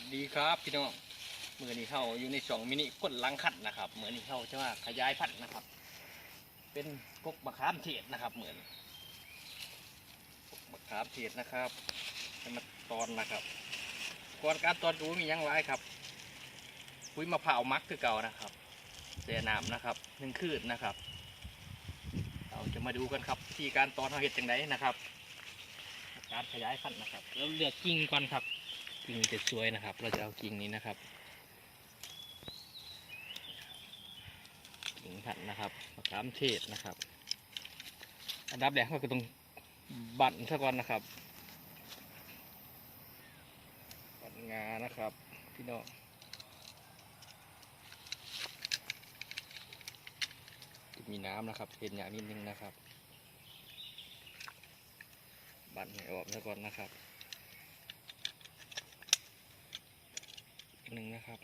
วัสดีครับพี่น้องเมื่อนี้เข้าอยู่ในช่องมินิก้นลังคัดนะครับเมื่อนี้เข้าจะว่าขยายพันธุ์นะครับ เป็นพวกมะขามเทศนะครับ เหมือนพวกมะขามเทศนะครับให้มาตอนนะครับ ก่อนการตอนดูมียังไรครับปุ้ยมะพร้าวมักคือเก่านะครับเสียน้ำนะครับหนึ่งคืนนะครับ เราจะมาดูกันครับที่การตอนเขาเห็ดจังไดนะครับ การขยายพันธุ์นะครับเราเลือกกิ่งก่อนครับ กิ่งจะสวยนะครับ เราจะเอากิ่งนี้นะครับ กิ่งพันนะครับมะขามเทศนะครับ อันดับแรกก็คือต้องบั่นซะก่อนนะครับ บั่นงานะครับ พี่น้องจะมีน้ำนะครับเห็นอย่างนิดนึงนะครับ บั่นให้ออกซะก่อนนะครับ หนึ่งนะครับ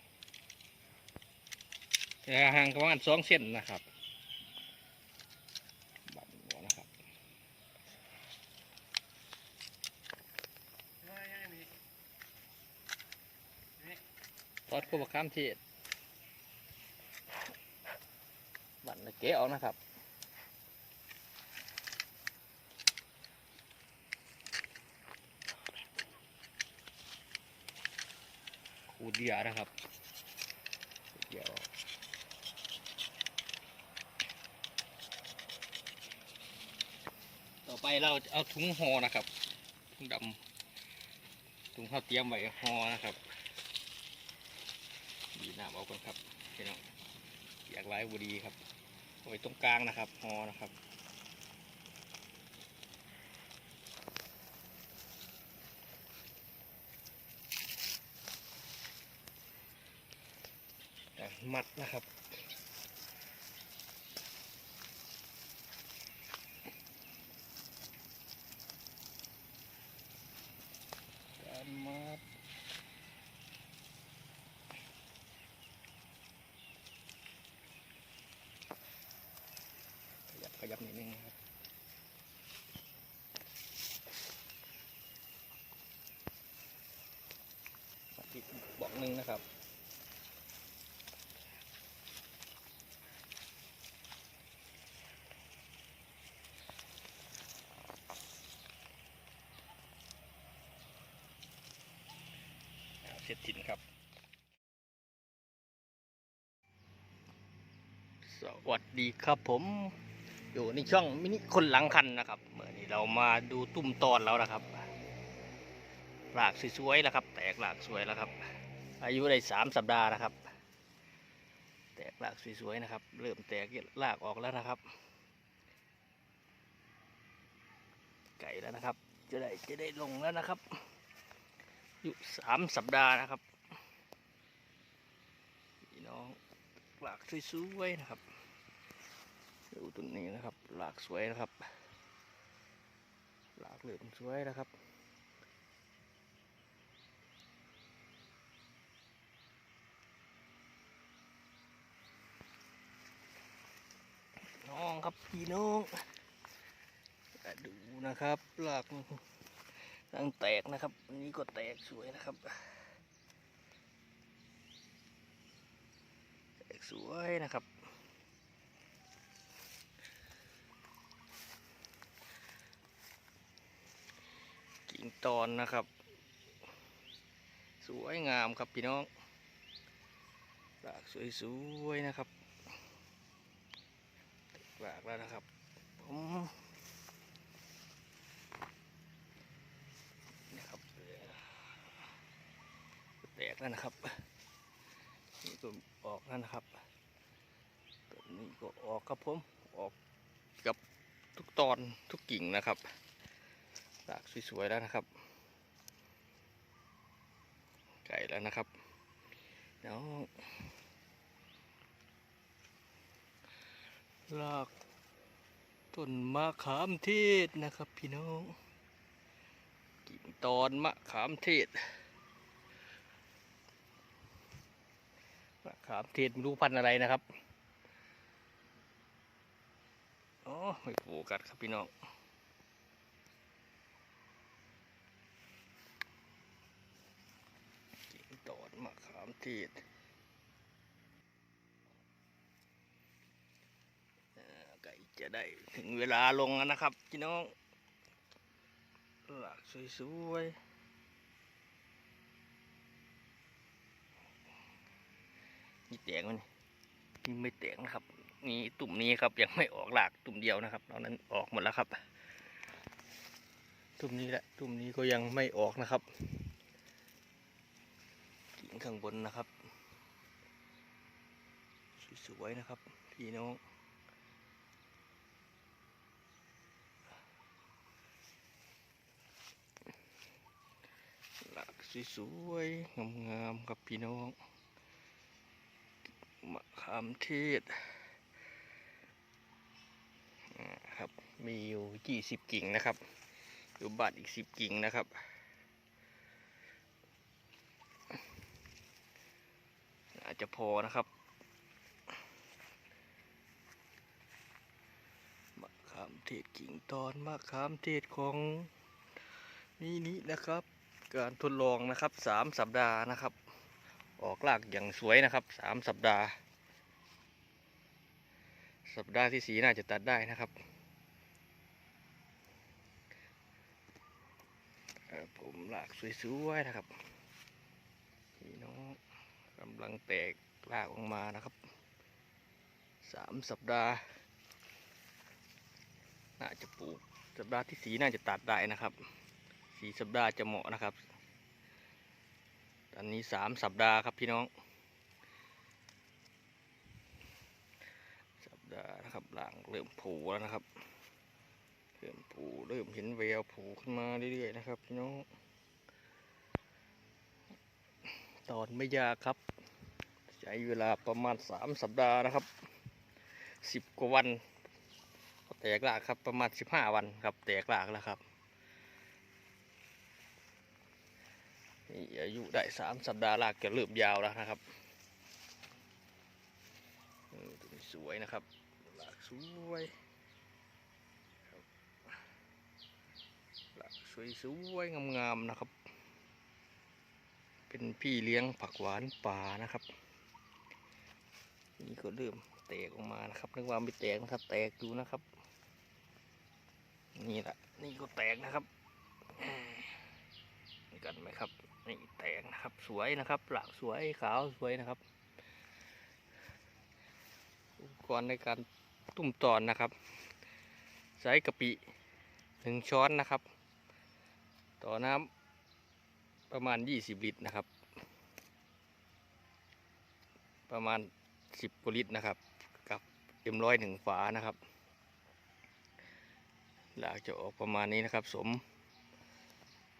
ระยะห่างประมาณสองเซนนะครับบัดหัวนะครับทอดข้าวข้ามเทศบัดเก๋ออกนะครับ ขูด เหยื่อนะครับขูดเหยื่อต่อไปเราจะเอาถุงห่อนะครับถุงดำถุงข้าวเตรียมไว้ห่อนะครับดีน้ำเอาก่อนครับพี่น้องอยากไล่บุดีครับเอาไว้ตรงกลางนะครับห่อนะครับ มัดนะครับ การมัดขยับขยับนิดนึงนะครับมัดอีกบอกหนึ่งนะครับ อ่า เสร็จสิ้นครับ สวัสดีครับผม อยู่ในช่องมินิคนหลังคันนะครับเมื่อนี้เรามาดูตุ้มตอนแล้วนะครับหลากสวยๆแล้วครับ แตกหลากสวยแล้วครับ อายุได้สามสัปดาห์นะครับ แตกหลากสวยๆนะครับ เริ่มแตกหลากออกแล้วนะครับ ไก่แล้วนะครับ จะได้จะได้ลงแล้วนะครับ อยู่สามสัปดาห์นะครับพี่น้องหลากสวยๆนะครับดูต้นนี้นะครับ หลากสวยนะครับ หลากเหลืองสวยนะครับน้องครับพี่น้องดูนะครับหลาก ตั้งแตกนะครับอันนี้ก็แตกสวยนะครับ แตกสวยนะครับกิ่งตอนนะครับ สวยงามครับพี่น้องหลากสวยๆนะครับหลากแล้วนะครับผม นะครับ แตกแล้วนะครับนี่ก็ออกแล้วนะครับตัวนี้ก็ออกครับผมออกกับทุกตอนทุกกิ่งนะครับหลากสวยๆแล้วนะครับ ไก่แล้วนะครับเดี๋ยวลากต้นมะขามเทศนะครับพี่น้องกิ่งตอนมะขามเทศ มะขามเทศไม่รู้พันอะไรนะครับอ๋อไม่โฟกัสครับพี่น้องกิ่งตอดมะขามเทศเอ่อไก่จะได้ถึงเวลาลงแล้วนะครับ พี่น้องหลากสวยๆ นี่แตกมันนี่ไม่แตกนะครับ นี่ตุ่มนี้ครับยังไม่ออกหลากตุ่มเดียวนะครับตอนนั้นออกหมดแล้วครับ ตุ่มนี้แหละตุ่มนี้ก็ยังไม่ออกนะครับกิ่งข้างบนนะครับสวยๆนะครับพี่น้องหลากสวยๆงามๆครับพี่น้อง ขามเทศอ่าครับ มีอยู่ยี่สิบกิ่งนะครับ อยู่บ้านอีกสิบกิ่งนะครับอาจจะพอนะครับมะขามเทศกิ่งตอนมะขามเทศของนี่นี้นะครับ การทดลองนะครับสามสัปดาห์นะครับ ออกรากอย่างสวยนะครับสามสัปดาห์ สัปดาห์ที่สีน่าจะตัดได้นะครับผมหลากสวยๆนะครับพี่น้องกำลังแตกลากออกมานะครับสามสัปดาห์ น่าจะปลูกสัปดาห์ที่สีน่าจะตัดได้นะครับสีสัปดาห์จะเหมาะนะครับ ตอนนี้สามสัปดาห์ครับพี่น้อง สัป ดานะครับหลังเริ่มผูแล้วนะครับเริ่มผูเริ่มเห็นแววผูขึ้นมาเรื่อยๆนะครับพี่น้องตอนไม่ยากครับ ใช้เวลาประมาณสามสัปดาห์นะครับสิบกว่าวันแตกหลากครับประมาณสิบห้าวันครับ แตกหลากแล้วครับนี่อายุได้สามสัปดาห์หลากจะเริ่มยาวแล้วนะครับสวยนะครับ สวยหลักสวยๆงามๆนะครับ เป็นพี่เลี้ยงผักหวานป่านะครับ นี่ก็เริ่มแตกออกมานะครับนึกว่าไม่แตกนะครับ แตกอยู่นะครับ นี่แหละนี่ก็แตกนะครับเกันไหมครับนี่แตกนะครับสวยนะครับ หลักสวยขาวสวยนะครับอุปกรณ์ในการ ตุ้มตอนนะครับใช้กะปิหนึ่งช้อนนะครับ ต่อน้ำประมาณ 20 ลิตรนะครับ ประมาณ 10กว่าลิตรนะครับ กับเอ็มร้อยหนึ่งฝานะครับหลากจะออกประมาณนี้นะครับ สม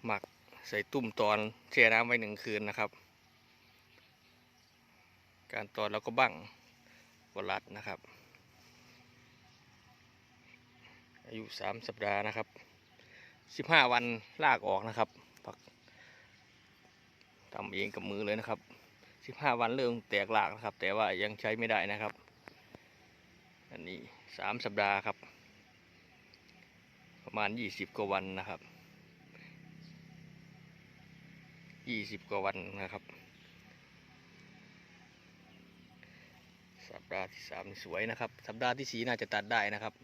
หมักใส่ตุ่มตอนแช่น้ำไว้หนึ่งคืนนะครับ การตอนเราก็บั้งวลัดนะครับ อายุ3สัปดาห์นะครับสิบห้าวันลากออกนะครับผักทำเองกับมือเลยนะครับสิบห้าวันเริ่มแตกหลากนะครับ แต่ว่ายังใช้ไม่ได้นะครับ อันนี้สามสัปดาห์ครับ ประมาณยี่สิบกว่าวันนะครับยี่สิบกว่าวันนะครับ สัปดาห์ที่สามสวยนะครับ สัปดาห์ที่สี่น่าจะตัดได้นะครับ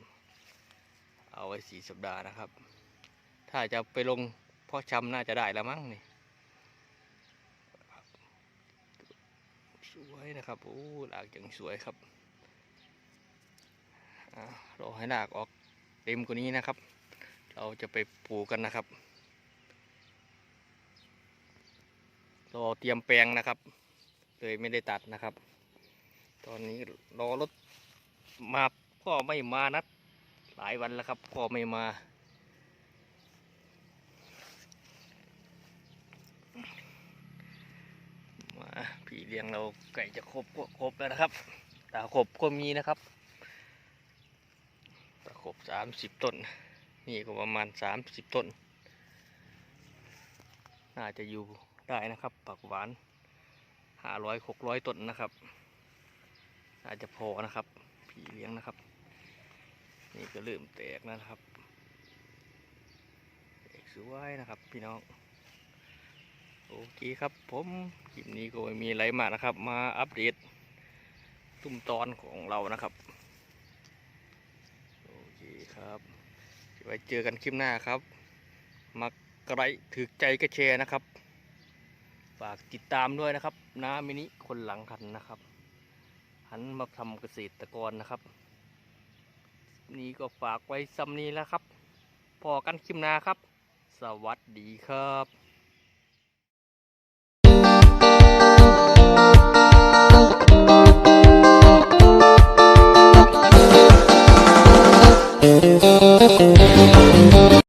เอาไว้สี่สัปดาห์นะครับ ถ้าจะไปลงพ่อชำน่าจะได้แล้วมั้งนี่สวยนะครับโอ้หลากอย่างสวยครับอ่ารอให้หลากออกเต็มกว่านี้นะครับ เราจะไปปลูกกันนะครับรอเตรียมแปลงนะครับ เลยไม่ได้ตัดนะครับ ตอนนี้รอรถมาก็ไม่มานัด หลายวันแล้วครับก็ไม่มา มาพี่เลี้ยงเราไก่จะครบก็ครบแล้วนะครับตาครบก็มีนะครับตาครบสามสิบต้น นี่ก็ประมาณสามสิบต้น น่าจะอยู่ได้นะครับปักหวานห้าร้อยหกร้อยต้นนะครับน่าจะพอนะครับพี่เลี้ยงนะครับ นี่ก็เริ่มแตกนะครับแตกสวยนะครับ พี่น้อง โอเคครับผมคลิปนี้ก็ไม่มีอะไรมากนะครับ มาอัปเดตตุ้มตอนของเรานะครับ โอเคครับไว้เจอกันคลิปหน้าครับ มักกระไรถือใจก็แชร์นะครับ ฝากติดตามด้วยนะครับน้ามินิคนหลังคันนะครับ หันมาทำเกษตรกรนะครับ นี้ก็ฝากไว้สำนีแล้วครับ พอกันคลิปหน้าครับ สวัสดีครับ Thank